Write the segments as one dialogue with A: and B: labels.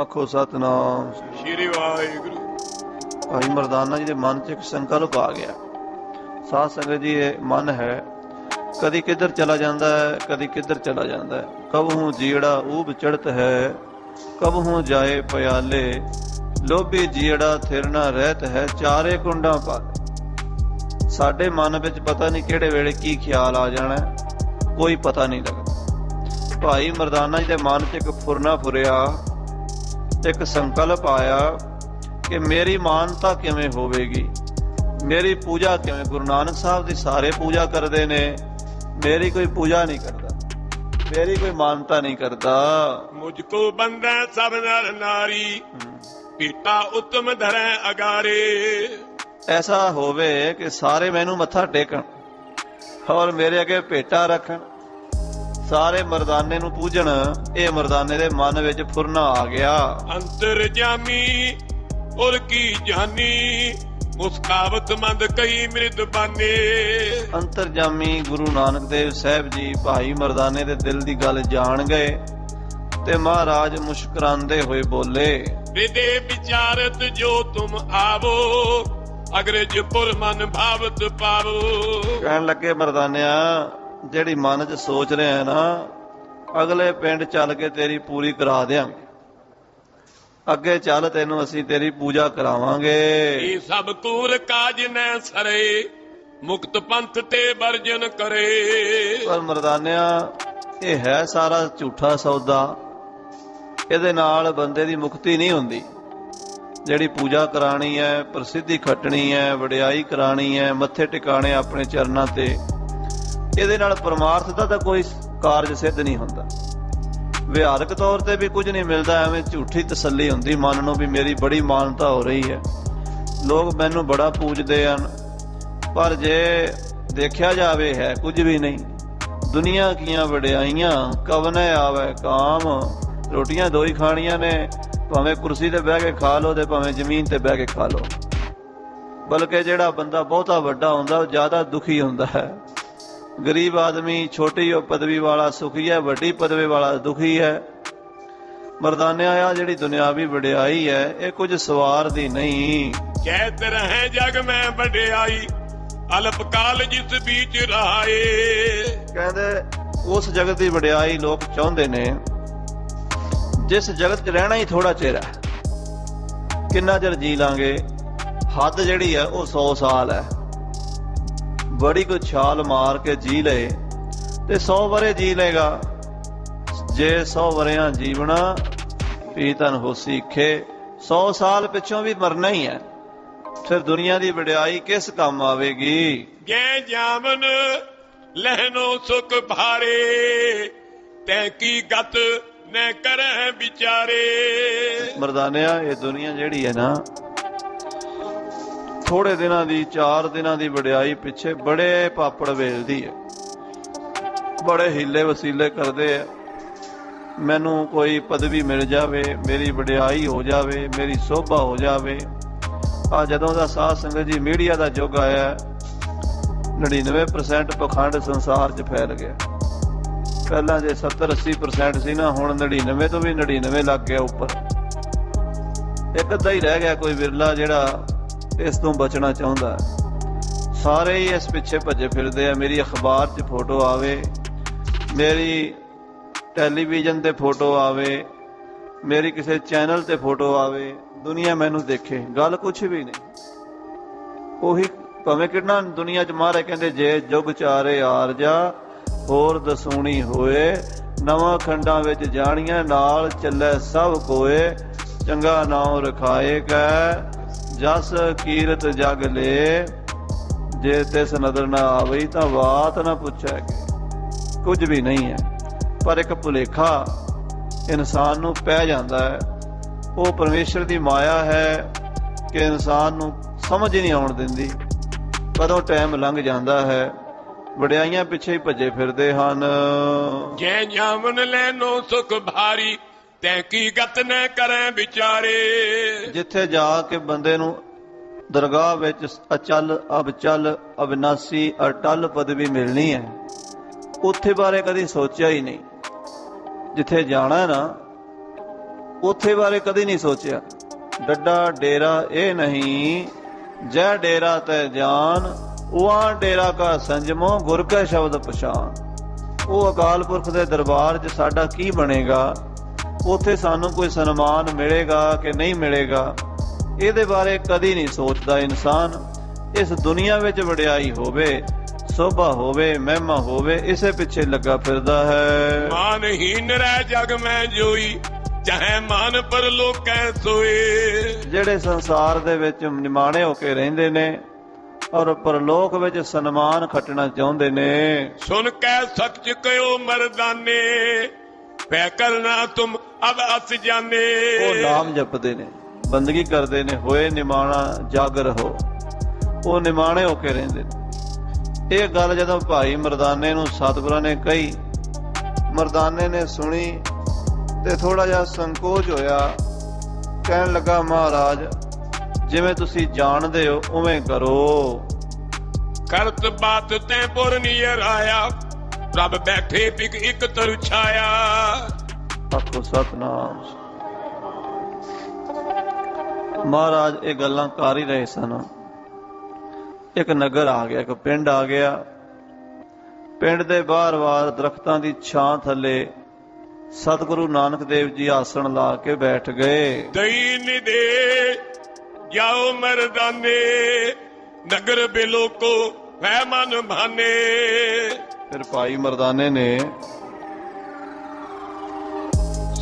A: ਆਖੋ ਸਤਨਾਮ।
B: ਸ਼੍ਰੀ ਵਾਹਿਗੁਰੂ।
A: ਭਾਈ ਮਰਦਾਨਾ ਜੀ ਦੇ ਮਨ 'ਚ ਇੱਕ ਸੰਕਲਪ ਆ ਗਿਆ। ਸਾਧ ਸੰਗਤ ਜੀ ਇਹ ਮਨ ਹੈ। ਕਦੀ ਕਿੱਧਰ ਚਲਾ ਜਾਂਦਾ ਹੈ ਕਦੀ ਕਿੱਧਰ ਚਲਾ ਜਾਂਦਾ ਹੈ। ਕਬਹੂ ਜੀੜਾ ਊਬ ਚੜਤ ਹੈ ਕਬਹੂ ਜਾਏ ਪਿਆਲੇ। ਲੋਭੀ ਜੀੜਾ ਥਿਰਨਾ ਰਹਿਤ ਹੈ ਚਾਰੇ ਕੁੰਡਾਂ ਪਰ ਸਾਡੇ ਮਨ ਵਿੱਚ ਪਤਾ ਨਹੀਂ ਕਿਹੜੇ ਵੇਲੇ ਕੀ ਖਿਆਲ ਆ ਜਾਣਾ ਹੈ, ਕੋਈ ਪਤਾ ਨਹੀਂ ਲੱਗਦਾ। ਭਾਈ ਮਰਦਾਨਾ ਜੀ ਦੇ ਮਨ 'ਚ ਇੱਕ ਫੁਰਨਾ ਫੁਰਿਆ। ਇੱਕ ਸੰਕਲਪ ਆਇਆ ਕਿ ਮੇਰੀ ਮਾਨਤਾ ਕਿਵੇਂ ਹੋਵੇਗੀ? ਮੇਰੀ ਪੂਜਾ ਕਿਵੇਂ? ਗੁਰੂ ਨਾਨਕ ਸਾਹਿਬ ਦੀ ਸਾਰੇ ਪੂਜਾ ਕਰਦੇ ਨੇ। ਮੇਰੀ ਕੋਈ ਪੂਜਾ ਨਹੀਂ ਕਰਦਾ। ਮੇਰੀ ਕੋਈ ਮਾਨਤਾ ਨਹੀਂ ਕਰਦਾ।
B: ਮੁਝ ਕੋ ਬੰਦੈ ਸਭ ਨਰ। ਨਾਰੀ ਪੀਤਾ ਉਤਮ ਧਰੈ ਅਗਾਰੇ।
A: ਐਸਾ ਹੋਵੇ ਕਿ ਸਾਰੇ ਮੈਨੂੰ ਮੱਥਾ ਟੇਕਣ ਔਰ ਮੇਰੇ ਅੱਗੇ ਭੇਟਾ ਰੱਖਣ। ਸਾਰੇ ਮਰਦਾਨੇ ਨੂੰ ਪੂਜਣ ਇਹ ਮਰਦਾਨੇ ਦੇ ਮਨ ਵਿੱਚ ਫੁਰਨਾ ਆ ਗਿਆ।
B: ਅੰਤਰ ਜਾਮੀ ਉਰ ਕੀ ਜਾਨੀ ਮੁਸਕਾਵਤ ਮੰਦ ਕਈ ਮਿਰਦ ਬਾਨੇ।
A: ਅੰਤਰਜਾਮੀ ਗੁਰੂ ਨਾਨਕ ਦੇਵ ਸਾਹਿਬ ਜੀ ਭਾਈ ਮਰਦਾਨੇ ਦੇ ਦਿਲ ਦੀ ਗੱਲ ਜਾਣ ਗਏ ਤੇ ਮਹਾਰਾਜ ਮੁਸਕਰਾਉਂਦੇ ਹੋਏ ਬੋਲੇ
B: ਵਿਦੇ ਵਿਚਾਰਤ ਜੋ ਤੁਮ ਆਵੋ ਅਗਰਜ ਪੁਰ ਮਨ ਭਾਵਤ ਪਾਵੋ।
A: ਕਹਿਣ ਲੱਗੇ ਮਰਦਾਨਿਆ ਜਿਹੜੀ ਮਨ 'ਚ ਸੋਚ ਰਿਹਾ ਹੈ ਨਾ ਅਗਲੇ ਪਿੰਡ ਚੱਲ ਕੇ ਤੇਰੀ ਪੂਰੀ ਕਰਾ ਦਿਆਂਗੇ ਅੱਗੇ ਚੱਲ ਤੈਨੂੰ ਅਸੀਂ ਤੇਰੀ ਪੂਜਾ ਕਰਾਵਾਂਗੇ।
B: ਇਹ ਸਭ ਕੂਰ ਕਾਜ ਨੈ ਸਰੇ ਮੁਕਤ ਪੰਥ ਤੇ ਵਰਜਨ ਕਰੇ।
A: ਪਰ ਮਰਦਾਨਿਆ ਇਹ ਹੈ ਸਾਰਾ ਝੂਠਾ ਸੌਦਾ। ਇਹਦੇ ਨਾਲ ਬੰਦੇ ਦੀ ਮੁਕਤੀ ਨਹੀਂ ਹੁੰਦੀ। ਜਿਹੜੀ ਪੂਜਾ ਕਰਾਣੀ ਹੈ ਪ੍ਰਸਿੱਧੀ ਖੱਟਣੀ ਹੈ ਵਡਿਆਈ ਕਰਾਣੀ ਹੈ ਮੱਥੇ ਟਿਕਾਣੇ ਆਪਣੇ ਚਰਨਾਂ ਤੇ। ਇਹਦੇ ਨਾਲ ਪਰਮਾਰਥ ਦਾ ਤਾਂ ਕੋਈ ਕਾਰਜ ਸਿੱਧ ਨਹੀਂ ਹੁੰਦਾ। ਵਿਹਾਰਕ ਤੌਰ ਤੇ ਵੀ ਕੁਝ ਨਹੀਂ ਮਿਲਦਾ, ਐਵੇਂ ਝੂਠੀ ਤਸੱਲੀ ਹੁੰਦੀ, ਮਨ ਨੂੰ ਵੀ ਮੇਰੀ ਬੜੀ ਮਾਨਤਾ ਹੋ ਰਹੀ ਹੈ। ਲੋਕ ਮੈਨੂੰ ਬੜਾ ਪੂਜਦੇ ਹਨ, ਪਰ ਜੇ ਦੇਖਿਆ ਜਾਵੇ ਹੈ ਕੁਝ ਵੀ ਨਹੀਂ, ਦੁਨੀਆ ਕੀਆਂ ਵਡਿਆਈਆਂ, ਕਵਨੇ ਆਵੇ ਕਾਮ, ਰੋਟੀਆਂ ਦੋ ਹੀ ਖਾਣੀਆਂ ਨੇ, ਭਾਵੇਂ ਕੁਰਸੀ ਤੇ ਬਹਿ ਕੇ ਖਾ ਲਓ ਤੇ ਭਾਵੇਂ ਜ਼ਮੀਨ ਤੇ ਬਹਿ ਕੇ ਖਾ ਲਓ। ਬਲਕਿ ਜਿਹੜਾ ਬੰਦਾ ਬਹੁਤਾ ਵੱਡਾ ਹੁੰਦਾ, ਉਹ ਜ਼ਿਆਦਾ ਦੁਖੀ ਹੁੰਦਾ ਹੈ। ਗਰੀਬ ਆਦਮੀ ਛੋਟੀ ਉਹ ਪਦਵੀ ਵਾਲਾ ਸੁਖੀ ਹੈ ਵੱਡੀ ਪਦਵੀ ਵਾਲਾ ਦੁਖੀ ਹੈ। ਮਰਦਾਨਿਆ ਆ ਜਿਹੜੀ ਦੁਨਿਆਵੀ ਵਡਿਆਈ ਹੈ ਇਹ ਕੁਝ ਸਵਾਰ ਦੀ ਨਹੀਂ।
B: ਕਹਿਤ ਰਹੇ ਜਗ ਮੈਂ ਵਡਿਆਈ ਅਲਪ ਕਾਲ ਜਿਸ ਬੀਚ ਰਹਾਏ।
A: ਕਹਿੰਦੇ ਉਸ ਜਗਤ ਦੀ ਵਡਿਆਈ ਲੋਕ ਚਾਹੁੰਦੇ ਨੇ ਜਿਸ ਜਗਤ 'ਚ ਰਹਿਣਾ ਹੀ ਥੋੜਾ ਚਿਰ ਹੈ। ਕਿੰਨਾ ਚਿਰ ਜੀ ਲਾਂਗੇ? ਹੱਦ ਜਿਹੜੀ ਹੈ ਉਹ 100 ਸਾਲ ਹੈ। ਬੜੀ ਕੋ ਛਾਲ ਮਾਰ ਕੇ ਜੀ ਲਏ ਤੇ 100 ਵਰੇ ਜੀ ਲੇਗਾ ਜੇ 100 ਵਰਿਆਂ ਜੀਵਣਾ ਵੀ ਤਨ ਹੋਸੀ ਖੇ 100 ਸਾਲ ਪਿੱਛੋਂ ਵੀ ਮਰਨਾ ਹੀ ਹੈ। ਫਿਰ ਦੁਨੀਆ ਦੀ ਵਡਿਆਈ ਕਿਸ ਕੰਮ ਆਵੇਗੀ?
B: ਗੈ ਜਾਮਨ ਲਹਿਨੋ ਸੁਖ ਭਾਰੇ ਤੈ ਕੀ ਗਤ ਨੈ ਕਰਹਿ ਵਿਚਾਰੇ।
A: ਮਰਦਾਨਿਆ ਇਹ ਦੁਨੀਆ ਜਿਹੜੀ ਹੈ ਨਾ ਥੋੜੇ ਦਿਨਾਂ ਦੀ ਚਾਰ ਦਿਨਾਂ ਦੀ ਵਡਿਆਈ ਪਿੱਛੇ ਬੜੇ ਪਾਪੜ ਵੇਲਦੀ ਹੈ। ਬੜੇ ਹੀਲੇ ਵਸੀਲੇ ਕਰਦੇ ਆ ਮੈਨੂੰ ਕੋਈ ਪਦਵੀ ਮਿਲ ਜਾਵੇ ਮੇਰੀ ਵਡਿਆਈ ਹੋ ਜਾਵੇ ਮੇਰੀ ਸੋਭਾ ਹੋ ਜਾਵੇ। ਆ ਜਦੋਂ ਦਾ ਸਾਧ ਸੰਗਤ ਜੀ ਮੀਡੀਆ ਦਾ ਯੁੱਗ ਆਇਆ ਹੈ, 99% ਪਖੰਡ ਸੰਸਾਰ 'ਚ ਫੈਲ ਗਿਆ ਪਹਿਲਾਂ ਜੇ 70 80% ਸੀ ਨਾ ਹੁਣ 99 ਤੋਂ ਵੀ 99 ਲੱਗ ਗਿਆ ਉੱਪਰ। ਇੱਕ ਅੱਧਾ ਹੀ ਰਹਿ ਗਿਆ ਕੋਈ ਵਿਰਲਾ ਜਿਹੜਾ ਇਸ ਤੋਂ ਬਚਣਾ ਚਾਹੁੰਦਾ ਹੈ। ਸਾਰੇ ਹੀ ਇਸ ਪਿੱਛੇ ਭੱਜੇ ਫਿਰਦੇ ਆ ਮੇਰੀ ਅਖਬਾਰ 'ਚ ਫੋਟੋ ਆਵੇ, ਮੇਰੀ ਟੈਲੀਵਿਜ਼ਨ ਤੇ ਫੋਟੋ ਆਵੇ, ਮੇਰੀ ਕਿਸੇ ਚੈਨਲ ਤੇ ਫੋਟੋ ਆਵੇ, ਦੁਨੀਆ ਮੈਨੂੰ ਦੇਖੇ, ਗੱਲ ਕੁਝ ਵੀ ਨਹੀਂ ਉਹੀ ਭਾਵੇਂ ਕਿੰਨਾ ਦੁਨੀਆ 'ਚ ਮਾਰੇ ਕਹਿੰਦੇ, ਜੇ ਜੁਗ ਚਾਰੇ ਆਰ ਜਾ, ਹੋਰ ਦਸੂਣੀ ਹੋਏ, ਨਵਾਂ ਖੰਡਾਂ ਵਿੱਚ ਜਾਣੀਆਂ, ਨਾਲ ਚੱਲੇ ਸਭ ਕੋਏ, ਚੰਗਾ ਨਾਮ ਰਖਾਏ ਕੈ ਜਸ ਕੀਰਤ ਜਗ ਲੇ, ਜੇ ਤਿਸ ਨਦਰ ਨਾ ਆਵਈ ਤਾਂ ਬਾਤ ਨਾ ਪੁੱਛੈ ਕੁਝ ਵੀ ਨਹੀਂ ਹੈ, ਪਰ ਇੱਕ ਭੁਲੇਖਾ ਇਨਸਾਨ ਨੂੰ ਪੈ ਜਾਂਦਾ ਹੈ। ਉਹ ਪਰਮੇਸ਼ਰ ਦੀ ਮਾਇਆ ਹੈ ਕਿ ਇਨਸਾਨ ਨੂੰ ਸਮਝ ਹੀ ਨਹੀਂ ਆਉਣ ਦਿੰਦੀ। ਕਦੋਂ ਟਾਈਮ ਲੰਘ ਜਾਂਦਾ ਹੈ, ਵਡਿਆਈਆਂ ਪਿੱਛੇ ਹੀ ਭੱਜੇ ਫਿਰਦੇ ਹਨ।
B: ਗੈ ਜਾਮਨ ਲੈਨੋ ਸੁਖ ਭਾਰੀ ਤੈ ਕੀ ਗਤ ਕਰੈ ਵਿਚਾਰੇ?
A: ਜਿੱਥੇ ਜਾ ਕੇ ਬੰਦੇ ਨੂੰ ਦਰਗਾਹ ਵਿੱਚ ਅਚਲ ਅਬਚਲ ਅਬਿਨਾਸੀ ਅਟਲ ਪਦਵੀ ਮਿਲਣੀ ਹੈ, ਉੱਥੇ ਬਾਰੇ ਕਦੀ ਸੋਚਿਆ ਹੀ ਨਹੀਂ। ਜਿੱਥੇ ਜਾਣਾ ਨਾ, ਉੱਥੇ ਬਾਰੇ ਕਦੀ ਨਹੀਂ ਸੋਚਿਆ। ਡੱਡਾ, ਡੇਰਾ ਇਹ ਨਹੀਂ, ਜੈ ਡੇਰਾ ਤੈ ਜਾਨ, ਉਹਾਂ ਡੇਰਾ ਕਾ ਸੰਜਮੋ, ਗੁਰ ਕੈ ਸ਼ਬਦ ਪਛਾਨ। ਉਹ ਅਕਾਲ ਪੁਰਖ ਦੇ ਦਰਬਾਰ 'ਚ ਸਾਡਾ ਕੀ ਬਣੇਗਾ? ਉੱਥੇ ਸਾਨੂੰ ਕੋਈ ਸਨਮਾਨ ਮਿਲੇਗਾ ਕਿ ਨਹੀਂ ਮਿਲੇਗਾ ਇਹਦੇ ਬਾਰੇ ਕਦੀ ਨਹੀਂ ਸੋਚਦਾ ਇਨਸਾਨ। ਇਸ ਦੁਨੀਆ ਵਿੱਚ ਵਡਿਆਈ ਹੋਵੇ ਸੋਭਾ ਹੋਵੇ ਮਹਿਮਾ ਹੋਵੇ ਇਸੇ ਪਿੱਛੇ ਲੱਗਾ ਫਿਰਦਾ ਹੈ।
B: ਮਾਨਹੀਨ ਰਹਿ ਜਗ ਮੈਂ ਜੋਈ ਚਾਹੇ ਮਾਨ ਪਰ ਲੋਕੈ ਸੋਏ।
A: ਜਿਹੜੇ ਸੰਸਾਰ ਦੇ ਵਿੱਚ ਨਿਮਾਣੇ ਹੋ ਕੇ ਰਹਿੰਦੇ ਨੇ ਔਰ ਪਰਲੋਕ ਵਿੱਚ ਸਨਮਾਨ ਖੱਟਣਾ ਚਾਹੁੰਦੇ ਨੇ।
B: ਸੁਨ ਕੈ ਸੱਚ ਕਯੋ ਮਰਦਾਨੇ ਪੈ ਕਰਨਾ ਤੁਮ ਅਬ ਅਸ ਜਾਣੇ।
A: ਉਹ ਨਾਮ ਜਪਦੇ ਨੇ ਬੰਦਗੀ ਕਰਦੇ ਨੇ ਹੋਏ ਨਿਮਾਣਾ ਜਾਗਰ ਹੋ। ਉਹ ਨਿਮਾਣੇ ਹੋ ਕੇ ਰਹਿੰਦੇ ਨੇ। ਇਹ ਗੱਲ ਜਦੋਂ ਭਾਈ ਮਰਦਾਨੇ ਨੂੰ ਸਤਿਗੁਰਾਂ ਨੇ ਕਹੀ ਮਰਦਾਨੇ ਨੇ ਸੁਣੀ ਤੇ ਥੋੜਾ ਜਿਹਾ ਸੰਕੋਚ ਹੋਇਆ ਕਹਿਣ ਲੱਗਾ ਮਹਾਰਾਜ ਜਿਵੇਂ ਤੁਸੀਂ ਜਾਣਦੇ ਹੋ ਉਵੇਂ ਕਰੋ।
B: ਕਰਤ ਬਾਤ ਤੈ ਪੁਰ ਨੀਰ ਆਇਆ ਪ੍ਰਭ ਬੈਠੇ ਪਿਕ ਇੱਕ ਤਰ ਛਾਇਆ।
A: ਆਖੋ ਸਤਨਾਮ। ਮਹਾਰਾਜ ਇਹ ਗੱਲਾਂ ਕਰ ਹੀ ਰਹੇ ਸਨ। ਇੱਕ ਨਗਰ ਆ ਗਿਆ ਇੱਕ ਪਿੰਡ ਆ ਗਿਆ। ਪਿੰਡ ਦੇ ਬਾਹਰ-ਬਾਹਰ ਦਰਖਤਾਂ ਦੀ ਛਾਂ ਥੱਲੇ ਸਤਿਗੁਰੂ ਨਾਨਕ ਦੇਵ ਜੀ ਆਸਣ ਲਾ ਕੇ ਬੈਠ ਗਏ।
B: ਦਈ ਨਿਦੇ ਜਾਓ ਮਰਦਾਨੇ ਨਗਰ ਬਿਲੋਕੋ ਹੈ ਮਨ ਭਾਨੇ
A: ਫਿਰ ਭਾਈ ਮਰਦਾਨੇ ਨੇ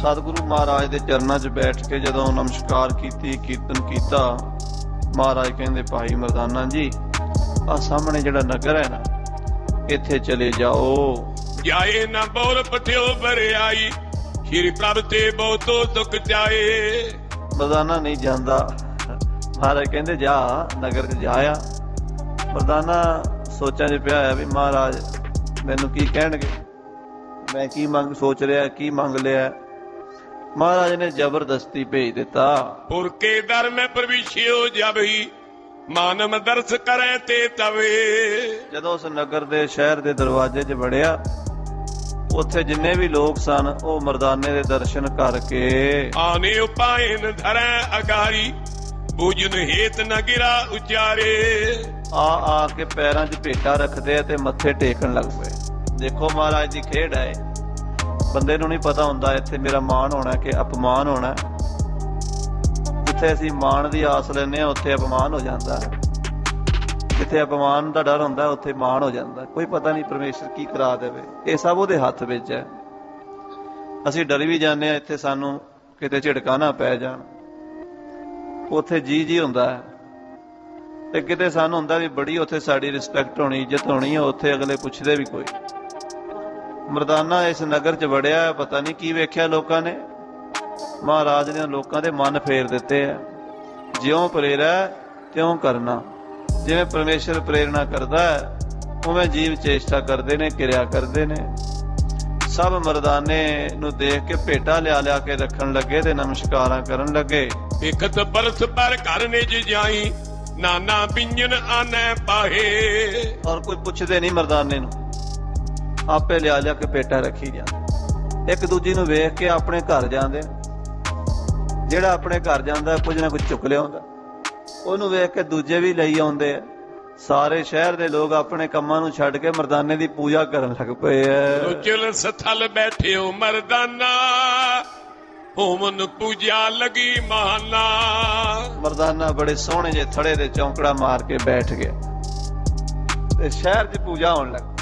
A: ਸਤਿਗੁਰੂ ਮਹਾਰਾਜ ਦੇ ਚਰਨਾਂ 'ਚ ਬੈਠ ਕੇ ਜਦੋਂ ਨਮਸਕਾਰ ਕੀਤੀ ਕੀਰਤਨ ਕੀਤਾ ਮਹਾਰਾਜ ਕਹਿੰਦੇ ਭਾਈ ਮਰਦਾਨਾ ਜੀ ਆ ਸਾਹਮਣੇ ਜਿਹੜਾ ਨਗਰ ਹੈ ਨਾ ਇੱਥੇ ਚਲੇ ਜਾਓ।
B: ਜਾਏ ਨਾ ਬੋਲ ਪਠਿਓ ਬਰਿਆਈ ਸ਼੍ਰੀ ਪ੍ਰਭ ਤੇ ਬਹੁਤੋ ਸੁਖ ਚਾਏ।
A: ਮਰਦਾਨਾ ਨਹੀਂ ਜਾਂਦਾ। ਮਹਾਰਾਜ ਕਹਿੰਦੇ ਜਾ ਨਗਰ 'ਚ ਜਾਇਆ ਮਰਦਾਨਾ ਸੋਚਾਂ 'ਚ ਪਿਆ ਹੋਇਆ ਵੀ ਮਹਾਰਾਜ ਮੈਨੂੰ ਕੀ ਕਹਿਣਗੇ? ਮੈਂ ਕੀ ਮੰਗ ਸੋਚ ਰਿਹਾ ਕੀ ਮੰਗ ਲਿਆ? ਮਹਾਰਾਜ ਨੇ ਜ਼ਬਰਦਸਤੀ ਭੇਜ ਦਿੱਤਾ।
B: ਪੁਰ ਕੇ ਦਰ ਮੈਂ ਪ੍ਰਵਿਸ਼ਿਓ ਜਬਹੀ ਮਾਨਮ ਦਰਸ ਕਰੈ ਤੇ ਤਵੇ।
A: ਜਦੋਂ ਉਸ ਨਗਰ ਦੇ ਸ਼ਹਿਰ ਦੇ ਦਰਵਾਜ਼ੇ 'ਚ ਵੜਿਆ ਉੱਥੇ ਜਿੰਨੇ ਵੀ ਲੋਕ ਸਨ ਉਹ ਮਰਦਾਨੇ ਦੇ ਦਰਸ਼ਨ ਕਰਕੇ
B: ਆਨੇ ਉਪਾਇਨ ਧਰੈ ਅਗਾਰੀ ਬੂਜਨ ਹੇਤ ਨ ਗਿਰਾ ਉਚਾਰੇ।
A: ਆ ਆ ਕੇ ਪੈਰਾਂ 'ਚ ਭੇਟਾ ਰੱਖਦੇ ਆ ਤੇ ਮੱਥੇ ਟੇਕਣ ਲੱਗ ਪਏ। ਦੇਖੋ ਮਹਾਰਾਜ ਦੀ ਖੇਡ ਹੈ। ਬੰਦੇ ਨੂੰ ਨਹੀਂ ਪਤਾ ਹੁੰਦਾ, ਇੱਥੇ ਮੇਰਾ ਮਾਣ ਹੋਣਾ ਕਿ ਅਪਮਾਨ ਹੋਣਾ। ਜਿੱਥੇ ਅਸੀਂ ਮਾਣ ਦੀ ਆਸ ਲੈਂਦੇ ਆ ਉੱਥੇ ਅਪਮਾਨ ਹੋ ਜਾਂਦਾ। ਜਿੱਥੇ ਅਪਮਾਨ ਦਾ ਡਰ ਹੁੰਦਾ, ਉੱਥੇ ਮਾਣ ਹੋ ਜਾਂਦਾ। ਕੋਈ ਪਤਾ ਨਹੀਂ ਪਰਮੇਸ਼ਰ ਕੀ ਕਰਾ ਦੇਵੇ। ਇਹ ਸਭ ਉਹਦੇ ਹੱਥ ਵਿੱਚ ਹੈ। ਅਸੀਂ ਡਰ ਵੀ ਜਾਂਦੇ ਆ ਇੱਥੇ ਸਾਨੂੰ ਕਿਤੇ ਝਿੜਕਾ ਨਾ ਪੈ ਜਾਣ। ਉੱਥੇ ਜੀ ਜੀ ਹੁੰਦਾ ਹੈ। ਤੇ ਕਿਤੇ ਸਾਨੂੰ ਹੁੰਦਾ ਵੀ ਬੜੀ ਉੱਥੇ ਸਾਡੀ ਰਿਸਪੈਕਟ ਹੋਣੀ, ਇੱਜ਼ਤ ਹੋਣੀ ਹੈ ਉੱਥੇ ਅਗਲੇ ਪੁੱਛਦੇ ਵੀ ਕੋਈ। ਮਰਦਾਨਾ ਇਸ ਨਗਰ 'ਚ ਵੜਿਆ ਪਤਾ ਨਹੀਂ ਕੀ ਵੇਖਿਆ ਲੋਕਾਂ ਨੇ। ਮਹਾਰਾਜ ਨੇ ਲੋਕਾਂ ਦੇ ਮਨ ਫੇਰ ਦਿੱਤੇ ਆ। ਜਿਉਂ ਪ੍ਰੇਰਾ ਤਿਉਂ ਕਰਨਾ। ਜਿਵੇਂ ਪਰਮੇਸ਼ਰ ਪ੍ਰੇਰਣਾ ਕਰਦਾ ਹੈ ਉਵੇਂ ਜੀਵ ਚੇਸ਼ਟਾ ਕਰਦੇ ਨੇ ਕਿਰਿਆ ਕਰਦੇ ਨੇ। ਸਭ ਮਰਦਾਨੇ ਨੂੰ ਦੇਖ ਕੇ ਭੇਟਾ ਲਿਆ ਲਿਆ ਕੇ ਰੱਖਣ ਲੱਗੇ ਤੇ ਨਮਸਕਾਰਾਂ ਕਰਨ ਲੱਗੇ।
B: ਇਕਤ ਬਰਸ ਪਰ ਘਰ ਨਿਜ ਜਾਈ ਨਾਨਾ ਪਿੰਜਨ ਆਨੈ ਪਾਹੇ।
A: ਔਰ ਕੋਈ ਪੁੱਛਦੇ ਨਹੀਂ ਮਰਦਾਨੇ ਨੂੰ। ਆਪੇ ਲਿਆ ਲਿਆ ਕੇ ਪੇਟਾ ਰੱਖੀ ਜਾਂਦੇ ਇੱਕ ਦੂਜੀ ਨੂੰ ਵੇਖ ਕੇ ਆਪਣੇ ਘਰ ਜਾਂਦੇ। ਜਿਹੜਾ ਆਪਣੇ ਘਰ ਜਾਂਦਾ ਕੁਝ ਨਾ ਕੁਝ ਚੁੱਕ ਲਿਆਉਂਦਾ। ਉਹਨੂੰ ਵੇਖ ਕੇ ਦੂਜੇ ਵੀ ਲਈ ਆਉਂਦੇ ਆ। ਸਾਰੇ ਸ਼ਹਿਰ ਦੇ ਲੋਕ ਆਪਣੇ ਕੰਮਾਂ ਨੂੰ ਛੱਡ ਕੇ ਮਰਦਾਨੇ ਦੀ ਪੂਜਾ ਕਰਨ ਲੱਗ ਪਏ ਐ
B: ਰੁਚਲ ਸਥਲ ਬੈਠਿਓ ਮਰਦਾਨਾ ਹੋਮਨ ਪੂਜਾ ਲਗੀ ਮਾਨਾ।
A: ਮਰਦਾਨਾ ਬੜੇ ਸੋਹਣੇ ਜਿਹੇ ਥੜੇ ਦੇ ਚੌਂਕੜਾ ਮਾਰ ਕੇ ਬੈਠ ਗਿਆ। ਤੇ ਸ਼ਹਿਰ 'ਚ ਪੂਜਾ ਹੋਣ ਲੱਗ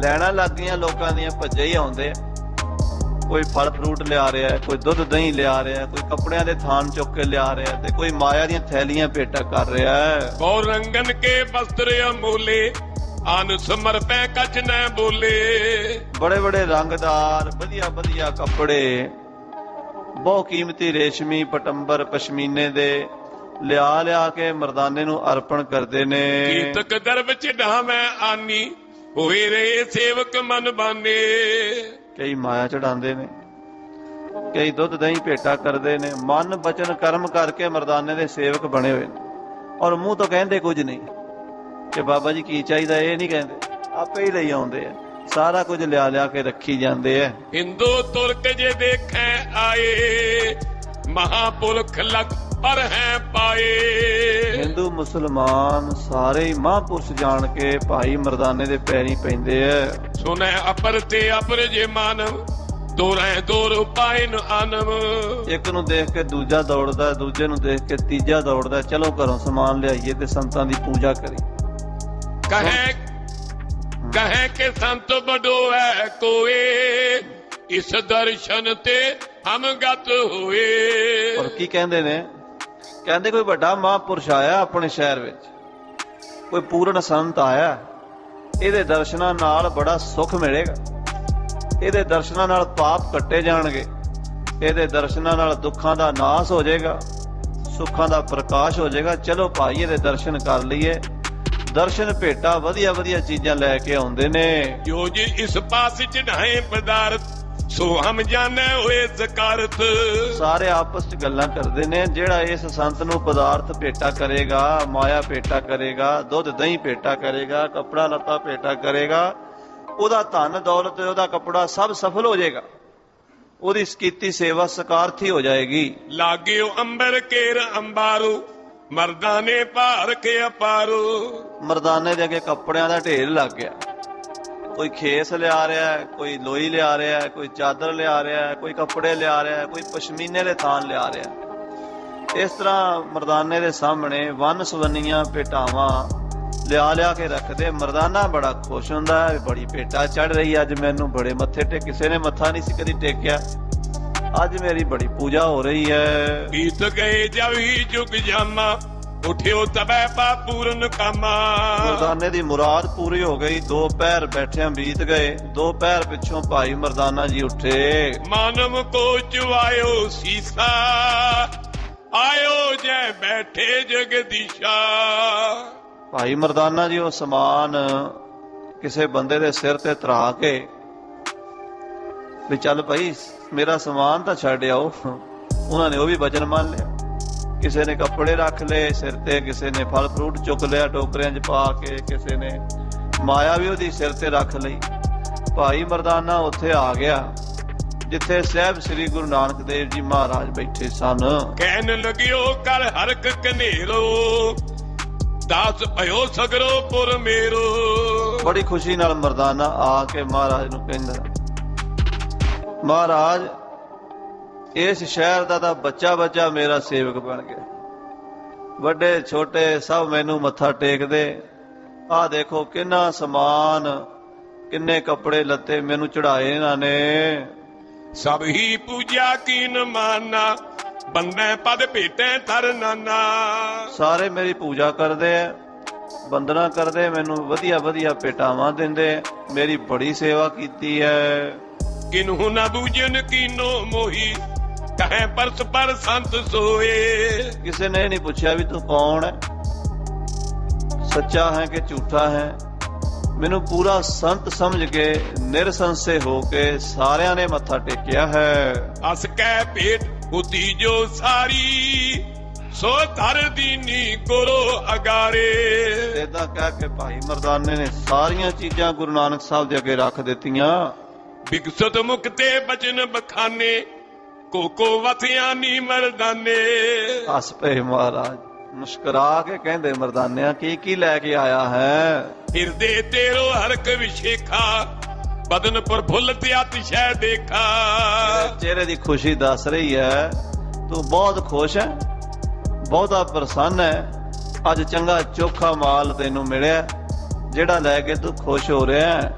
A: ਲੈਣਾ ਲੱਗ ਗਈਆਂ ਲੋਕਾਂ ਦੀਆਂ ਭੱਜੇ ਹੀ ਆਉਂਦੇ ਕੋਈ ਫਲ ਫਰੂਟ ਲਿਆ ਰਿਹਾ ਕੋਈ ਦੁੱਧ ਦਹੀਂ ਲਿਆ ਰਿਹਾ ਕੋਈ ਕੱਪੜਿਆਂ ਦੇ ਥਾਨ ਚੁੱਕ ਕੇ ਲਿਆ ਰਿਹਾ ਤੇ ਕੋਈ ਮਾਇਆ ਦੀਆਂ ਥੈਲੀਆਂ ਭੇਟਾ ਕਰ ਰਿਹਾ ਹੈ।
B: ਬਹੁ ਰੰਗਨ ਕੇ ਵਸਤਰ ਅਮੋਲੇ ਅਨ ਸਮਰ ਪੈ ਕਛ ਨੈ ਬੋਲੇ।
A: ਬੜੇ ਬੜੇ ਰੰਗਦਾਰ ਵਧੀਆ ਵਧੀਆ ਕੱਪੜੇ ਬਹੁ ਕੀਮਤੀ ਰੇਸ਼ਮੀ ਪਟੰਬਰ ਪਸ਼ਮੀਨੇ ਦੇ ਲਿਆ ਲਿਆ ਕੇ ਮਰਦਾਨੇ ਨੂੰ ਅਰਪਣ ਕਰਦੇ ਨੇ।
B: ਕੀਤਕ ਦਰ ਵਿੱਚ ਢਾਵੇਂ ਆਨੀ ਹੋਏ ਰਹੇ ਸੇਵਕ ਮਨ ਬਾਨੇ।
A: ਕਈ ਮਾਇਆ ਚੜਾਉਂਦੇ ਨੇ ਕਈ ਦੁੱਧ ਦਹੀਂ ਭੇਟਾ ਕਰਦੇ ਨੇ। ਮਨ ਬਚਨ ਕਰਮ ਕਰਕੇ ਮਰਦਾਨੇ ਦੇ ਸੇਵਕ ਬਣੇ ਹੋਏ ਨੇ। ਔਰ ਮੂੰਹ ਤੋਂ ਕਹਿੰਦੇ ਕੁਝ ਨਹੀਂ ਕਿ ਬਾਬਾ ਜੀ ਕੀ ਚਾਹੀਦਾ ਇਹ ਨਹੀਂ ਕਹਿੰਦੇ। ਆਪੇ ਹੀ ਲਈ ਆਉਂਦੇ ਆ। ਸਾਰਾ ਕੁਝ ਲਿਆ ਲਿਆ ਕੇ ਰੱਖੀ ਜਾਂਦੇ ਆ।
B: ਹਿੰਦੂ ਤੁਰਕ ਜੇ ਦੇਖੈ ਆਏ ਮਹਾਪੁਰਖ ਲਗ ਪਰ ਹੈ ਪਾਏ।
A: ਹਿੰਦੂ ਮੁਸਲਮਾਨ ਸਾਰੇ ਹੀ ਮਹਾਂਪੁਰਸ਼ ਜਾਣ ਕੇ ਭਾਈ ਮਰਦਾਨੇ ਦੇ ਪੈਰੀ ਪੈਂਦੇ ਐ।
B: ਸੁਨੈ ਅਪਰ ਤੇ ਅਪਰ ਜੇ ਮਾਨਵ ਦੋਰੈ ਦੋਰ ਪਾਇਨ ਆਨਮ
A: ਇੱਕ ਨੂੰ ਦੇਖ ਕੇ ਦੂਜਾ ਦੌੜਦਾ ਦੂਜੇ ਨੂੰ ਦੇਖ ਕੇ ਤੀਜਾ ਦੌੜਦਾ ਚਲੋ ਘਰੋਂ ਸਮਾਨ ਲਿਆਈਏ ਤੇ ਸੰਤਾਂ ਦੀ ਪੂਜਾ ਕਰੀ।
B: ਕਹੇ ਕਹੇ ਕਿ ਸੰਤ ਬਡੋ ਹੈ ਕੋਏ ਇਸ ਦਰਸ਼ਨ ਤੇ ਹਮ ਗਤ ਹੋਏ।
A: ਔਰ ਕੀ ਕਹਿੰਦੇ ਨੇ? ਕਹਿੰਦੇ ਕੋਈ ਵੱਡਾ ਮਹਾਂਪੁਰਸ਼ ਆਇਆ ਆਪਣੇ ਸ਼ਹਿਰ ਵਿੱਚ। ਕੋਈ ਪੂਰਨ ਸੰਤ ਆਇਆ। ਇਹਦੇ ਦਰਸ਼ਨਾਂ ਨਾਲ ਬੜਾ ਸੁੱਖ ਮਿਲੇਗਾ। ਇਹਦੇ ਦਰਸ਼ਨਾਂ ਨਾਲ ਪਾਪ ਕੱਟੇ ਜਾਣਗੇ। ਇਹਦੇ ਦਰਸ਼ਨਾਂ ਨਾਲ ਦੁੱਖਾਂ ਦਾ ਨਾਸ ਹੋ ਜਾਏਗਾ। ਸੁੱਖਾਂ ਦਾ ਪ੍ਰਕਾਸ਼ ਹੋ ਜਾਏਗਾ। ਚਲੋ ਭਾਈ, ਇਹਦੇ ਦਰਸ਼ਨ ਕਰ ਲਈਏ। ਦਰਸ਼ਨ ਭੇਟਾ ਵਧੀਆ ਵਧੀਆ ਚੀਜ਼ਾਂ ਲੈ ਕੇ ਆਉਂਦੇ ਨੇ।
B: ਜੋ ਜੀ ਇਸ ਪਾਸ ਚੜਾਏ ਪਦਾਰਥ ਸੋ ਹਮ ਜਾਣੈ ਹੋਏ ਜ਼ਕਾਰਤ।
A: ਸਾਰੇ ਆਪਸ ਚ ਗੱਲਾਂ ਕਰਦੇ ਨੇ ਜਿਹੜਾ ਇਸ ਸੰਤ ਨੂੰ ਪਦਾਰਥ ਭੇਟਾ ਕਰੇਗਾ ਮਾਇਆ ਭੇਟਾ ਕਰੇਗਾ ਦੁੱਧ ਦਹੀਂ ਭੇਟਾ ਕਰੇਗਾ ਕਪੜਾ ਲੱਤਾ ਭੇਟਾ ਕਰੇਗਾ ਉਹਦਾ ਧਨ ਦੌਲਤ ਉਹਦਾ ਕਪੜਾ ਸਭ ਸਫਲ ਹੋ ਜਾਏਗਾ। ਉਹਦੀ ਕੀਤੀ ਸੇਵਾ ਸਕਾਰਥੀ ਹੋ ਜਾਏਗੀ।
B: ਲਾਗਿਓ ਅੰਬਰ ਕੇਰ ਅੰਬਾਰੂ ਮਰਦਾਨੇ ਭਾਰ ਕੇ ਅਪਾਰੂ।
A: ਮਰਦਾਨੇ ਦੇ ਅੱਗੇ ਕੱਪੜਿਆਂ ਦਾ ਢੇਰ ਲੱਗ ਗਿਆ। ਕੋਈ ਖੇਸ ਲਿਆ ਰਿਹਾ ਹੈ, ਕੋਈ ਲੋਈ ਲਿਆ ਰਿਹਾ ਹੈ, ਕੋਈ ਚਾਦਰ ਲਿਆ ਰਿਹਾ ਹੈ, ਕੋਈ ਕੱਪੜੇ ਲਿਆ ਰਿਹਾ ਹੈ, ਕੋਈ ਪਸ਼ਮੀਨੇ ਦੇ ਥਾਨ ਲਿਆ ਰਿਹਾ ਹੈ। ਇਸ ਤਰ੍ਹਾਂ ਮਰਦਾਨੇ ਦੇ ਸਾਹਮਣੇ ਵੰਨ ਸਵੰਨੀਆਂ ਭੇਟਾਵਾਂ ਲਿਆ ਲਿਆ ਕੇ ਰੱਖਦੇ। ਮਰਦਾਨਾ ਬੜਾ ਖੁਸ਼ ਹੁੰਦਾ ਹੈ, ਬੜੀ ਭੇਟਾ ਚੜ ਰਹੀ ਅੱਜ ਮੈਨੂੰ ਬੜੇ ਮੱਥੇ ਟੇਕ, ਕਿਸੇ ਨੇ ਮੱਥਾ ਨਹੀਂ ਸੀ ਕਦੀ ਟੇਕਿਆ। ਅੱਜ ਮੇਰੀ ਬੜੀ ਪੂਜਾ ਹੋ ਰਹੀ ਹੈ।
B: ਬੀਤ ਗਏ ਜਵੀ ਜੁਗ ਜਾਮਾ ਉਠਿਓ ਤਬੈ ਪਾ ਪੂਰਨ ਕਾਮਾ
A: ਮਰਦਾਨੇ ਦੀ ਮੁਰਾਦ ਪੂਰੀ ਹੋ ਗਈ ਦੋ ਪੈਰ ਬੈਠਿਆਂ ਬੀਤ ਗਏ ਦੋ ਪੈਰ ਪਿੱਛੋਂ ਭਾਈ ਮਰਦਾਨਾ ਜੀ ਉੱਠੇ।
B: ਮਾਨਵ ਕੋ ਚੁਆਇਓ ਸੀਸਾ ਆਇਓ ਜੈ ਬੈਠੇ ਜਗਦੀਸ਼ਾ।
A: ਭਾਈ ਮਰਦਾਨਾ ਜੀ ਉਹ ਸਮਾਨ ਕਿਸੇ ਬੰਦੇ ਦੇ ਸਿਰ ਤੇ ਧਰਾ ਕੇ ਵੀ ਚੱਲ ਭਾਈ ਮੇਰਾ ਸਮਾਨ ਤਾਂ ਛੱਡ ਆਓ। ਉਹਨਾਂ ਨੇ ਉਹ ਵੀ ਵਚਨ ਮੰਨ ਲਿਆ। ਕਿਸੇ ਨੇ ਕੱਪੜੇ ਰੱਖ ਲਏ ਸਿਰ ਤੇ ਕਿਸੇ ਨੇ ਫਲ ਫਰੂਟ ਚੁੱਕ ਲਿਆ ਟੋਕਰਿਆਂ 'ਚ ਪਾ ਕੇ ਕਿਸੇ ਨੇ ਮਾਇਆ ਵੀ ਉਹਦੀ ਸਿਰ ਤੇ ਰੱਖ ਲਈ। ਭਾਈ ਮਰਦਾਨਾ ਉੱਥੇ ਆ ਗਿਆ ਜਿੱਥੇ ਸਹਿਬ ਸ੍ਰੀ ਗੁਰੂ ਨਾਨਕ ਦੇਵ ਜੀ ਮਹਾਰਾਜ ਬੈਠੇ ਸਨ।
B: ਕਹਿਣ ਲਗਿਓ ਕਰ ਹਰਕ ਕਨੇਰੋ ਦਾਸ ਭਇਓ ਸਗਰੋ ਪੁਰ ਮੇਰੋ।
A: ਬੜੀ ਖੁਸ਼ੀ ਨਾਲ ਮਰਦਾਨਾ ਆ ਕੇ ਮਹਾਰਾਜ ਨੂੰ ਕਹਿੰਦਾ ਮਹਾਰਾਜ ਇਸ ਸ਼ਹਿਰ ਦਾ ਤਾਂ ਬੱਚਾ ਬੱਚਾ ਮੇਰਾ ਸੇਵਕ ਬਣ ਗਿਆ। ਵੱਡੇ ਛੋਟੇ ਸਭ ਮੈਨੂੰ ਮੱਥਾ ਟੇਕਦੇ। ਆਹ ਦੇਖੋ ਕਿੰਨਾ ਸਮਾਨ ਕਿੰਨੇ ਕੱਪੜੇ ਲੱਤੇ ਮੈਨੂੰ ਚੜਾਏ ਇਹਨਾਂ ਨੇ।
B: ਸਭ ਹੀ ਪੂਜਾ ਕੀਨ ਮਾਨਾ ਬੰਦੇ ਪਦ ਭੇਟੇ ਥਰ ਨਾਨਾ।
A: ਸਾਰੇ ਮੇਰੀ ਪੂਜਾ ਕਰਦੇ ਆ ਬੰਦਨਾ ਕਰਦੇ ਮੈਨੂੰ ਵਧੀਆ ਵਧੀਆ ਭੇਟਾਵਾਂ ਦਿੰਦੇ ਮੇਰੀ ਬੜੀ ਸੇਵਾ ਕੀਤੀ ਹੈ
B: ਕਿਨਹੂ ਨਾ ਬੂਝਨ ਕੀਨੋ ਮੋਹੀ ਕਹੇ ਪਰਸ ਪਰ ਸੰਤ ਸੋਏ।
A: ਕਿਸੇ ਨੇ ਨਹੀਂ ਪੁੱਛਿਆ ਵੀ ਤੂੰ ਕੌਣ ਹੈ? ਸੱਚਾ ਹੈ ਕਿ ਝੂਠਾ ਹੈ? ਮੈਨੂੰ ਪੂਰਾ ਸੰਤ ਸਮਝ ਕੇ ਨਿਰਸੰਸੇ ਹੋ ਕੇ ਸਾਰਿਆਂ ਨੇ ਮੱਥਾ ਟੇਕਿਆ ਹੈ।
B: ਅਸ ਕਹਿ ਭੇਟ ਹੁਤੀ ਜੋ ਸਾਰੀ ਸੋ ਧਰ ਦੀਨੀ ਗੁਰੂ ਅਗਾਰੇ।
A: ਇਦਾਂ ਕਹਿ ਕੇ ਭਾਈ ਮਰਦਾਨੇ ਨੇ ਸਾਰੀਆਂ ਚੀਜ਼ਾਂ ਗੁਰੂ ਨਾਨਕ ਸਾਹਿਬ ਦੇ ਅੱਗੇ ਰੱਖ ਦਿੱਤੀਆਂ।
B: ਬਿਕਸਤ ਮੁਕਤੇ ਬਚਨ ਬਖਾਨੇ ਕੋਕੋ ਵਥਿਆ ਨੀ ਮਰਦਾਨੇ।
A: ਹੱਸ ਪਏ ਮਹਾਰਾਜ ਮੁਸਕਰਾ ਕੇ ਕਹਿੰਦੇ ਮਰਦਾਨਿਆਂ ਕੀ ਕੀ ਲੈ ਕੇ ਆਇਆ ਹੈ?
B: ਹਿਰਦੇ ਤੇਰੋ ਹਰਕ ਵਿਸ਼ੇਖਾ ਬਦਨ ਪਰ ਭੁੱਲ ਤੇ ਅਤਿਸ਼ੈ ਦੇਖਾ।
A: ਚਿਹਰੇ ਦੀ ਖੁਸ਼ੀ ਦੱਸ ਰਹੀ ਹੈ ਤੂੰ ਬਹੁਤ ਖੁਸ਼ ਹੈ ਬਹੁਤਾ ਪ੍ਰਸੰਨ ਹੈ। ਅੱਜ ਚੰਗਾ ਚੋਖਾ ਮਾਲ ਤੈਨੂੰ ਮਿਲਿਆ ਜਿਹੜਾ ਲੈ ਕੇ ਤੂੰ ਖੁਸ਼ ਹੋ ਰਿਹਾ ਹੈ।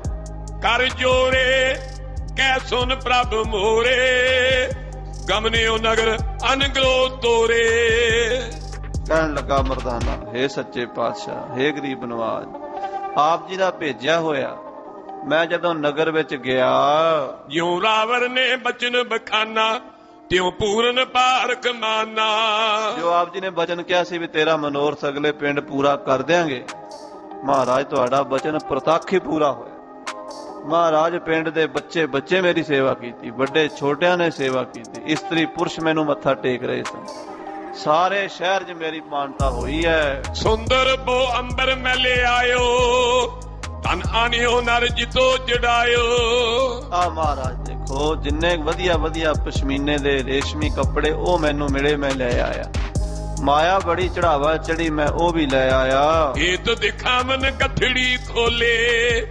B: ਕਰ ਜੋਰੇ ਕਹਿ ਸੁਨ ਪ੍ਰਭ ਮੋਰੇ। ਗਮਨਿਓ ਨਗਰ ਅਨਗਰੋ ਤੋਰੇ।
A: ਕਹਿਣ ਲੱਗਾ ਮਰਦਾਨਾ ਹੇ ਸੱਚੇ ਪਾਤਸ਼ਾਹ ਹੇ ਗਰੀਬ ਨਵਾਜ ਆਪ ਜੀ ਦਾ ਭੇਜਿਆ ਹੋਇਆ ਮੈਂ ਜਦੋਂ ਨਗਰ ਵਿੱਚ ਗਿਆ।
B: ਜਿਉ ਰਾਵਰ ਨੇ ਬਚਨ ਬਖਾਨਾ ਤਿਉ ਪੂਰਨ ਪਾਰਕ ਮਾਨਾ
A: ਜੋ ਆਪ ਜੀ ਨੇ ਬਚਨ ਕਿਹਾ ਸੀ ਵੀ ਤੇਰਾ ਮਨੋਰਥ ਅਗਲੇ ਪਿੰਡ ਪੂਰਾ ਕਰ ਦਿਆਂਗੇ ਮਹਾਰਾਜ ਤੁਹਾਡਾ ਬਚਨ ਪ੍ਰਤੱਖ ਹੀ ਪੂਰਾ ਹੋਇਆ। ਮਹਾਰਾਜ ਪਿੰਡ ਦੇ ਬੱਚੇ ਬੱਚੇ ਮੇਰੀ ਸੇਵਾ ਕੀਤੀ ਵੱਡੇ ਛੋਟਿਆਂ ਨੇ ਸੇਵਾ ਕੀਤੀ ਇਸਤਰੀ ਪੁਰਸ਼ ਮੈਨੂੰ ਮੱਥਾ ਟੇਕ ਰਹੇ ਸਨ। ਸਾਰੇ ਸ਼ਹਿਰ 'ਚ ਮੇਰੀ ਮਾਨਤਾ ਹੋਈ ਹੈ।
B: ਸੁੰਦਰ ਬੋ ਅੰਬਰ ਮੈਲੇ ਆਇਓ ਤਨ ਆਨਿਓ ਨਰ ਜਿਤੋ ਜੜਾਇਓ।
A: ਆ ਮਹਾਰਾਜ ਦੇਖੋ ਜਿੰਨੇ ਵਧੀਆ ਵਧੀਆ ਪਸ਼ਮੀਨੇ ਦੇ ਰੇਸ਼ਮੀ ਕੱਪੜੇ ਉਹ ਮੈਨੂੰ ਮਿਲੇ ਮੈਂ ਲੈ ਆਇਆ। ਮਾਇਆ ਬੜੀ ਚੜਾਵਾ ਚੜੀ ਮੈਂ ਉਹ ਵੀ ਲੈ ਆਇਆ।
B: ਏਤ ਦਿਖਾ ਮਨ ਕਥੜੀ ਖੋਲੇ।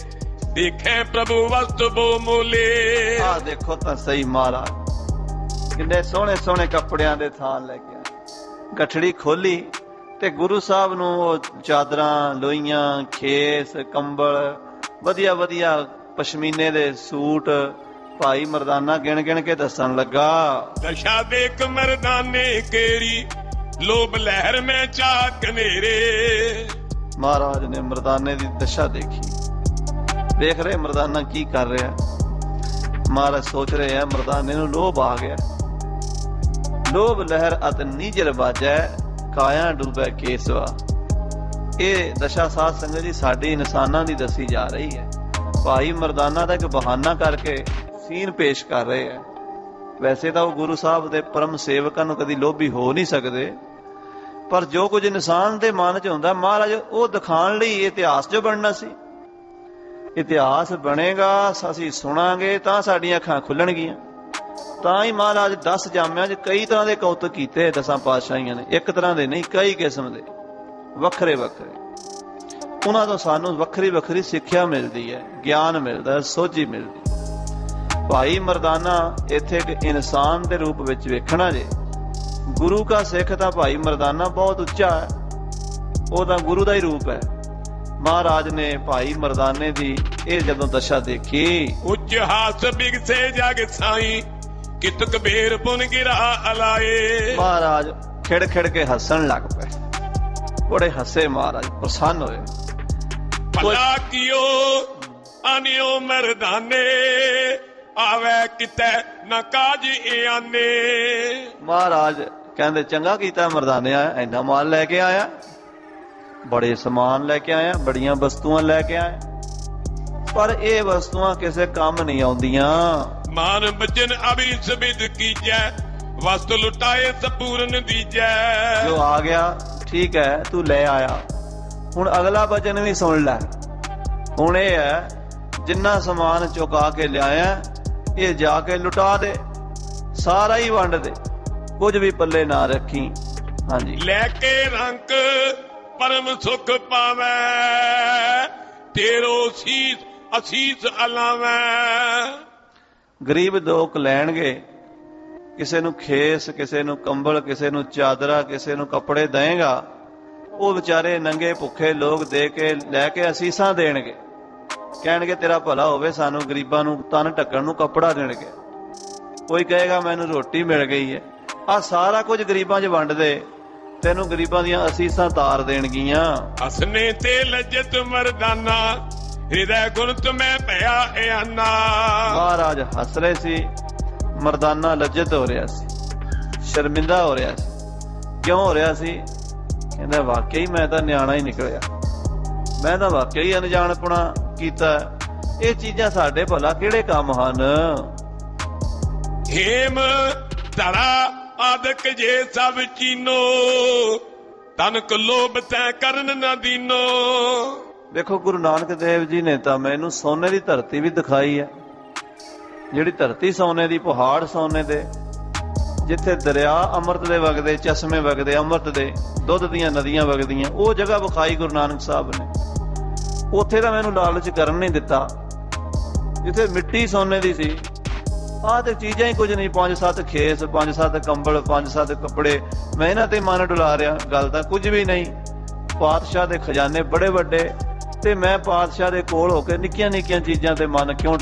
B: ਦੇਖੈ ਪ੍ਰਭੂ ਵਸਤ ਬੋ ਮੋਲੇ
A: ਆ ਦੇਖੋ ਤਾਂ ਸਹੀ ਮਹਾਰਾਜ ਕਿੰਨੇ ਸੋਹਣੇ ਸੋਹਣੇ ਕੱਪੜਿਆਂ ਦੇ ਥਾਂ ਲੈ ਕੇ ਗਠੜੀ ਖੋਲੀ ਤੇ ਗੁਰੂ ਸਾਹਿਬ ਨੂੰ ਉਹ ਚਾਦਰਾਂ ਲੋਈਆਂ ਖੇਸ ਕੰਬਲ ਵਧੀਆ ਵਧੀਆ ਪਸ਼ਮੀਨੇ ਦੇ ਸੂਟ ਭਾਈ ਮਰਦਾਨਾ ਗਿਣ ਗਿਣ ਕੇ ਦੱਸਣ ਲੱਗਾ।
B: ਦਸ਼ਾ ਦੇਖ ਮਰਦਾਨੇ ਕੇਰੀ ਲੋਭ ਲਹਿਰ ਮੈਂ ਚਾਕ ਨੇਰੇ।
A: ਮਹਾਰਾਜ ਨੇ ਮਰਦਾਨੇ ਦੀ ਦਸ਼ਾ ਦੇਖੀ। ਵੇਖ ਰਹੇ ਮਰਦਾਨਾ ਕੀ ਕਰ ਰਿਹਾ? ਮਹਾਰਾਜ ਸੋਚ ਰਹੇ ਆ, ਮਰਦਾਨੇ ਨੂੰ ਲੋਭ ਆ ਗਿਆ। ਲੋਭ ਲਹਿਰ ਅਤ ਨੀਜਰ ਬਾਜੈ ਕਾਇਆ ਡੁੱਬੈ ਕੇਸਵਾ। ਇਹ ਦਸ਼ਾ ਸਾਧ ਸੰਗਤ ਜੀ ਸਾਡੀ ਇਨਸਾਨਾਂ ਦੀ ਦੱਸੀ ਜਾ ਰਹੀ ਹੈ। ਭਾਈ ਮਰਦਾਨਾ ਦਾ ਇੱਕ ਬਹਾਨਾ ਕਰਕੇ ਸੀਨ ਪੇਸ਼ ਕਰ ਰਹੇ ਹੈ। ਵੈਸੇ ਤਾਂ ਉਹ ਗੁਰੂ ਸਾਹਿਬ ਦੇ ਪਰਮ ਸੇਵਕਾਂ ਨੂੰ ਕਦੀ ਲੋਭੀ ਹੋ ਨਹੀਂ ਸਕਦੇ। ਪਰ ਜੋ ਕੁਝ ਇਨਸਾਨ ਦੇ ਮਨ 'ਚ ਹੁੰਦਾ, ਮਹਾਰਾਜ ਉਹ ਦਿਖਾਉਣ ਲਈ ਇਤਿਹਾਸ ਚ ਬਣਨਾ ਸੀ। ਇਤਿਹਾਸ ਬਣੇਗਾ, ਅਸੀਂ ਸੁਣਾਂਗੇ, ਤਾਂ ਸਾਡੀਆਂ ਅੱਖਾਂ ਖੁੱਲਣਗੀਆਂ। ਤਾਂ ਹੀ ਮਹਾਰਾਜ 10 ਜਾਮਿਆਂ 'ਚ ਕਈ ਤਰ੍ਹਾਂ ਦੇ ਕੌਤਕ ਕੀਤੇ ਦਸਾਂ ਪਾਤਸ਼ਾਹੀਆਂ ਨੇ। ਇੱਕ ਤਰ੍ਹਾਂ ਦੇ ਨਹੀਂ, ਕਈ ਕਿਸਮ ਦੇ। ਵੱਖਰੇ ਵੱਖਰੇ। ਉਹਨਾਂ ਤੋਂ ਸਾਨੂੰ ਵੱਖਰੀ ਵੱਖਰੀ ਸਿੱਖਿਆ ਮਿਲਦੀ ਹੈ, ਗਿਆਨ ਮਿਲਦਾ ਹੈ, ਸੋਝੀ ਮਿਲਦੀ ਭਾਈ ਮਰਦਾਨਾ, ਇੱਥੇ ਇੱਕ ਇਨਸਾਨ ਦੇ ਰੂਪ ਵਿੱਚ ਵੇਖਣਾ ਜੇ। ਗੁਰੂ ਕਾ ਸਿੱਖ ਤਾਂ ਭਾਈ ਮਰਦਾਨਾ ਬਹੁਤ ਉੱਚਾ ਹੈ। ਉਹ ਤਾਂ ਗੁਰੂ ਦਾ ਹੀ ਰੂਪ ਹੈ। ਮਹਾਰਾਜ ਨੇ ਭਾਈ ਮਰਦਾਨੇ ਦੀ ਇਹ ਜਦੋਂ ਦਸ਼ਾ ਦੇਖੀ।
B: ਉੱਚ ਹਾਸ ਬਿਗਸੇ ਜਗ ਸਾਈ ਕਿਤ ਕਬੀਰ ਪੁਨ ਗਿਰਾ ਅਲਾਏ।
A: ਮਹਾਰਾਜ ਖਿੜ ਖਿੜ ਕੇ ਹੱਸਣ ਲੱਗ ਪਏ। ਬੜੇ ਹੱਸੇ ਮਹਾਰਾਜ ਪ੍ਰਸੰਨ ਹੋਏ।
B: ਭਲਾ ਕੀਓ ਆਨਿਓ ਮਰਦਾਨੇ ਆਵੇ ਕਿਤੇ ਨਾ ਕਾਜ ਆਨੇ
A: ਮਹਾਰਾਜ ਕਹਿੰਦੇ ਚੰਗਾ ਕੀਤਾ ਮਰਦਾਨੇ ਆਇਆ ਇੰਨਾ ਮਾਲ ਲੈ ਕੇ ਆਇਆ। ਬੜੇ ਸਮਾਨ ਲੈ ਕੇ ਆਇਆ ਬੜੀਆਂ ਵਸਤੂਆਂ ਲੈ ਕੇ ਆਇਆ। ਪਰ ਇਹ ਵਸਤੂਆਂ ਕਿਸੇ ਕੰਮ ਨਹੀਂ ਆਉਂਦੀਆਂ।
B: ਮਾਨ ਬਚਨ ਅਭੀ ਸਬਿਦ ਕੀਜੈ ਵਸਤ ਲੁਟਾਏ ਸਪੂਰਨ ਦੀਜੈ।
A: ਜੋ ਆ ਗਿਆ ਠੀਕ ਹੈ ਤੂੰ ਲੈ ਆਇਆ। ਹੁਣ ਅਗਲਾ ਬਚਨ ਵੀ ਸੁਣ ਲੈ। ਹੁਣ ਇਹ ਹੈ ਜਿੰਨਾ ਸਮਾਨ ਚੁਕਾ ਕੇ ਲਿਆਇਆ ਇਹ ਜਾ ਕੇ ਲੁਟਾ ਦੇ ਸਾਰਾ ਹੀ ਵੰਡ ਦੇ। ਕੁਝ ਵੀ ਪੱਲੇ ਨਾ ਰੱਖੀ। ਹਾਂਜੀ।
B: ਲੈ ਕੇ ਰੰਕ ਪਰਮ ਸੁਖ ਪਾਵੈ। ਤੇਰੋ ਸੀਸ, ਅਸੀਸ ਅਲਾਵੈ।
A: ਗਰੀਬ ਲੋਕ ਲੈਣਗੇ। ਕਿਸੇ ਨੂੰ ਖੇਸ, ਕਿਸੇ ਨੂੰ ਕੰਬਲ, ਕਿਸੇ ਨੂੰ ਚਾਦਰਾ, ਕਿਸੇ ਨੂੰ ਕੱਪੜੇ ਦੇਗਾ ਉਹ ਵਿਚਾਰੇ ਨੰਗੇ ਭੁੱਖੇ ਲੋਕ ਦੇ ਕੇ, ਲੈ ਕੇ ਅਸੀਸਾਂ ਦੇਣਗੇ। ਕਹਿਣਗੇ, ਤੇਰਾ ਭਲਾ ਹੋਵੇ, ਸਾਨੂੰ ਗਰੀਬਾਂ ਨੂੰ ਤਨ ਢੱਕਣ ਨੂੰ ਕੱਪੜਾ ਦੇਣਗੇ। ਕੋਈ ਕਹੇਗਾ, ਮੈਨੂੰ ਰੋਟੀ ਮਿਲ ਗਈ ਹੈ। ਆ ਸਾਰਾ ਕੁਝ ਗਰੀਬਾਂ 'ਚ ਵੰਡ ਦੇ ਤੈਨੂੰ ਗਰੀਬਾਂ ਦੀਆਂ ਅਸੀਸਾਂ ਤਾਰ ਦੇਣਗੀਆਂ।
B: ਹਸਨੇ ਤੇ ਲਜਤ ਮਰਦਾਨਾ ਹਿਰਦੈ ਗੁਣ ਤੁਮੈ ਭਇਆ ਇਆਨਾ।
A: ਮਹਾਰਾਜ ਹੱਸ ਰਹੇ ਸੀ ਮਰਦਾਨਾ ਲੱਜਤ ਹੋ ਰਿਹਾ ਸੀ ਸ਼ਰਮਿੰਦਾ ਹੋ ਰਿਹਾ ਸੀ। ਕਿਉਂ ਹੋ ਰਿਹਾ ਸੀ? ਕਹਿੰਦਾ ਵਾਕਈ ਮੈਂ ਤਾਂ ਨਿਆਣਾ ਹੀ ਨਿਕਲਿਆ। ਮੈਂ ਤਾਂ ਵਾਕਈ ਅਣਜਾਣਪੁਣਾ ਕੀਤਾ। ਇਹ ਚੀਜ਼ਾਂ ਸਾਡੇ ਭਲਾ ਕਿਹੜੇ ਕੰਮ ਹਨ?
B: ਹੇਮ ਧਰਾ ਆਦਿਕ ਜੇ ਸਭ ਚੀਨੋ ਤਨਕ ਲੋਭ ਤੈ ਕਰਨ ਨਾ ਦੀਨੋ।
A: ਦੇਖੋ, ਗੁਰੂ ਨਾਨਕ ਦੇਵ ਜੀ ਨੇ ਤਾਂ ਮੈਨੂੰ ਸੋਨੇ ਦੀ ਧਰਤੀ ਵੀ ਦਿਖਾਈ ਹੈ। ਜਿਹੜੀ ਧਰਤੀ ਸੋਨੇ ਦੀ, ਪਹਾੜ ਸੋਨੇ ਦੇ, ਜਿੱਥੇ ਦਰਿਆ ਅੰਮ੍ਰਿਤ ਦੇ ਵਗਦੇ, ਚਸ਼ਮੇ ਵਗਦੇ, ਅੰਮ੍ਰਿਤ ਦੇ, ਦੁੱਧ ਦੀਆਂ ਨਦੀਆਂ ਵਗਦੀਆਂ, ਉਹ ਜਗ੍ਹਾ ਵਿਖਾਈ ਗੁਰੂ ਨਾਨਕ ਸਾਹਿਬ ਨੇ। ਉੱਥੇ ਤਾਂ ਮੈਨੂੰ ਲਾਲਚ ਕਰਨ ਨਹੀਂ ਦਿੱਤਾ। ਜਿੱਥੇ ਮਿੱਟੀ ਸੋਨੇ ਦੀ ਸੀ ਆਹ ਤੇ ਚੀਜ਼ਾਂ ਹੀ ਕੁਝ ਨਹੀਂ, ਪੰਜ ਸੱਤ ਖੇਸ, ਪੰਜ ਸੱਤ ਕੰਬਲ, ਪੰਜ ਸੱਤ ਕੱਪੜੇ। ਮੈਂ ਇਹਨਾਂ ਤੇ ਮਨ ਡੁਲਾ ਰਿਹਾ, ਗੱਲ ਤਾਂ ਕੁਝ ਵੀ ਨਹੀਂ। ਪਾਤਸ਼ਾਹ ਦੇ ਖਜ਼ਾਨੇ ਬੜੇ ਵੱਡੇ ਤੇ ਮੈਂ ਪਾਤਸ਼ਾਹ ਦੇ ਕੋਲ ਹੋ ਕੇ ਨਿੱਕੀਆਂ ਨਿੱਕੀਆਂ ਚੀਜ਼ਾਂ ਤੇ ਮਨ ਕਿਉਂ ਡੁਲਾ